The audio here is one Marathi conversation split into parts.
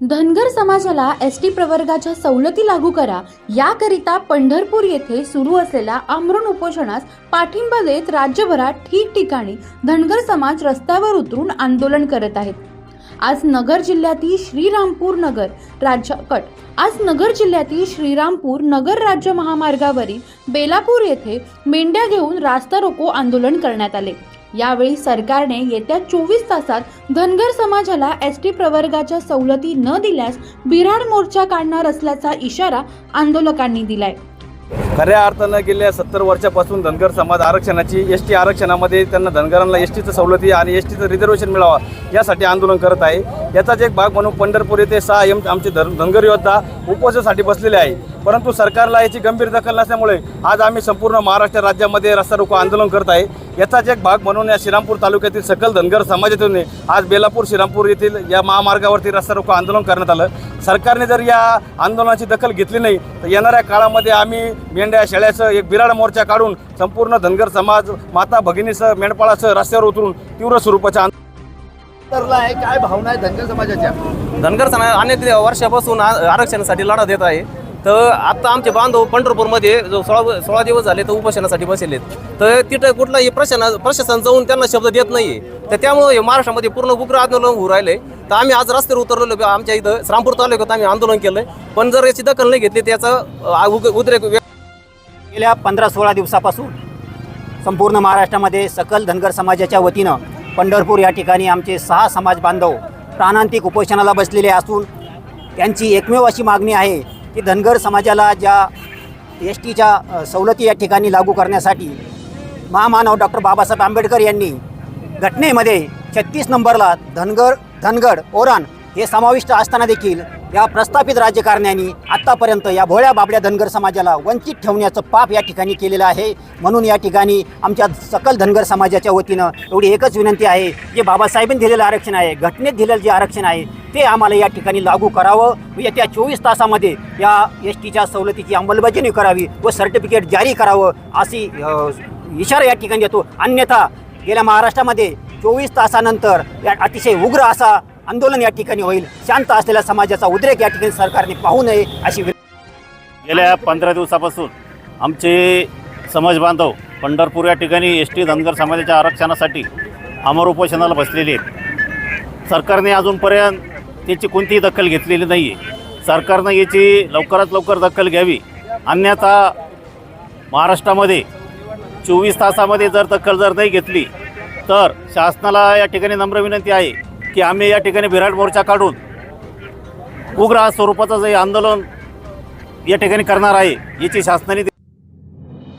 धनगर समाजाला एस टी प्रवर्गाच्या सवलती लागू करा. याकरिता पंढरपूर येथे सुरू असलेल्या आमरण उपोषणास पाठिंबा देत राज्यभरात ठिकठिकाणी धनगर समाज रस्त्यावर उतरून आंदोलन करत आहेत. आज नगर जिल्ह्यातील श्रीरामपूर नगर राज्य कट. आज नगर जिल्ह्यातील श्रीरामपूर नगर राज्य महामार्गावरील बेलापूर येथे मेंढ्या घेऊन रास्ता रोको आंदोलन करण्यात आले. यावेळी सरकारने येत्या चोवीस तासात धनगर समाजाला एस टी प्रवर्गाच्या सवलती न दिल्यास बिराड मोर्चा काढणार असल्याचा इशारा आंदोलकांनी दिलाय. खऱ्या अर्थानं गेल्या सत्तर वर्षापासून धनगर समाज आरक्षणाची एस टी आरक्षणामध्ये त्यांना धनगरांना एस टीचं सवलती आणि एस टीचं रिझर्वेशन मिळावा यासाठी आंदोलन करत आहे. याचाच एक भाग म्हणून पंढरपूर येथे सहा एम आमचे धन धनगर योद्धा उपवासासाठी बसलेले आहे. परंतु सरकारला याची गंभीर दखल नसल्यामुळे आज आम्ही संपूर्ण महाराष्ट्र राज्यामध्ये रस्ता रोको आंदोलन करत आहे. याचाच एक भाग म्हणून या श्रीरामपूर तालुक्यातील सकल धनगर समाजातून आज बेलापूर श्रीरामपूर येथील या महामार्गावरती रस्ता रोको आंदोलन करण्यात आलं. सरकारने जर या आंदोलनाची दखल घेतली नाही तर येणाऱ्या काळामध्ये आम्ही मेंढ्या शेळ्यासह एक बिराड मोर्चा काढून संपूर्ण धनगर समाज माता भगिनीसह मेंढपाळासह रस्त्यावर उतरून तीव्र स्वरूपाच्या आंदोलन आहे. काय भावना आहे धनगर समाजाच्या? धनगर समाज अनेक वर्षापासून आरक्षणासाठी लढा देत आहे. तर आता आमचे बांधव पंढरपूरमध्ये जो सोळा सोळा दिवस झाले तर उपोषणासाठी बसलेत. तर तिथं कुठलाही प्रशासन प्रशासन जाऊन त्यांना शब्द देत नाही तर त्यामुळे हे महाराष्ट्रामध्ये पूर्ण उग्र आंदोलन होऊ राहिले. तर आम्ही आज रस्त्यावर उतरलेलो आमच्या इथं श्रामपूर तालुक्यात आम्ही आंदोलन केलं पण जर याची दखल नाही घेतली त्याचं उद्रेक गेल्या पंधरा सोळा दिवसापासून संपूर्ण महाराष्ट्रामध्ये सकल धनगर समाजाच्या वतीनं पंढरपूर या ठिकाणी आमचे सहा समाज बांधव प्राणांतिक उपोषणाला बसलेले असून त्यांची एकमेव अशी मागणी आहे की धनगर समाजाला ज्या एस टीच्या सवलती या ठिकाणी लागू करण्यासाठी महामानव डॉक्टर बाबासाहेब आंबेडकर यांनी घटनेमध्ये छत्तीस नंबरला धनगर धनगड ओरान हे समाविष्ट असताना देखील या प्रस्थापित राजकारण्यांनी आत्तापर्यंत या भोळ्या बाबड्या धनगर समाजाला वंचित ठेवण्याचं पाप या ठिकाणी केलेलं आहे. म्हणून या ठिकाणी आमच्या सकल धनगर समाजाच्या वतीनं एवढी एकच विनंती आहे जे बाबासाहेबांनी दिलेलं आरक्षण आहे घटनेत दिलेलं जे आरक्षण आहे ते आम्हाला या ठिकाणी लागू करावं. म्हणजे येत्या चोवीस तासामध्ये या एस टीच्या सवलतीची अंमलबजावणी करावी व सर्टिफिकेट जारी करावं अशी इशारा या ठिकाणी देतो अन्यथा गेल्या महाराष्ट्रामध्ये चोवीस तासानंतर या अतिशय उग्र असा आंदोलन या ठिकाणी होईल. शांत असलेल्या समाजाचा उद्रेक या ठिकाणी सरकारने पाहू नये अशी विनंती गेल्या पंधरा दिवसापासून आमचे समाज बांधव पंढरपूर या ठिकाणी एस टी धनगर समाजाच्या आरक्षणासाठी अमर उपोषणाला बसलेले आहेत. सरकारने अजूनपर्यंत त्याची कोणतीही दखल घेतलेली नाही आहे सरकारनं याची लवकरात लवकर दखल घ्यावी. अन्यथा महाराष्ट्रामध्ये चोवीस तासामध्ये जर दखल जर नाही घेतली तर शासनाला या ठिकाणी नम्र विनंती आहे. की आम्ही या ठिकाणी विराट मोर्चा काढून उग्र स्वरूपाचं जे आंदोलन या ठिकाणी करणार आहे याची शासनाने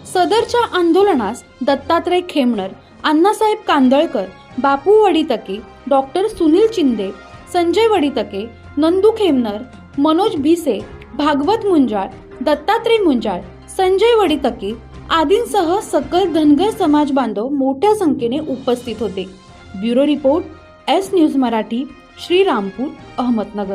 सदरच्या आंदोलनास दत्तात्रय खेमणर अण्णासाहेब कांदळकर बापू वडीतके डॉक्टर सुनील चिंदे संजय वडीतके नंदू खेमनर मनोज भिसे भागवत मुंजाळ दत्तात्रय मुंजाळ संजय वडीतके आदींसह सकल धनगर समाज बांधव मोठ्या संख्येने उपस्थित होते. Bureau report S news Marathi Shrirampur Ahmednagar.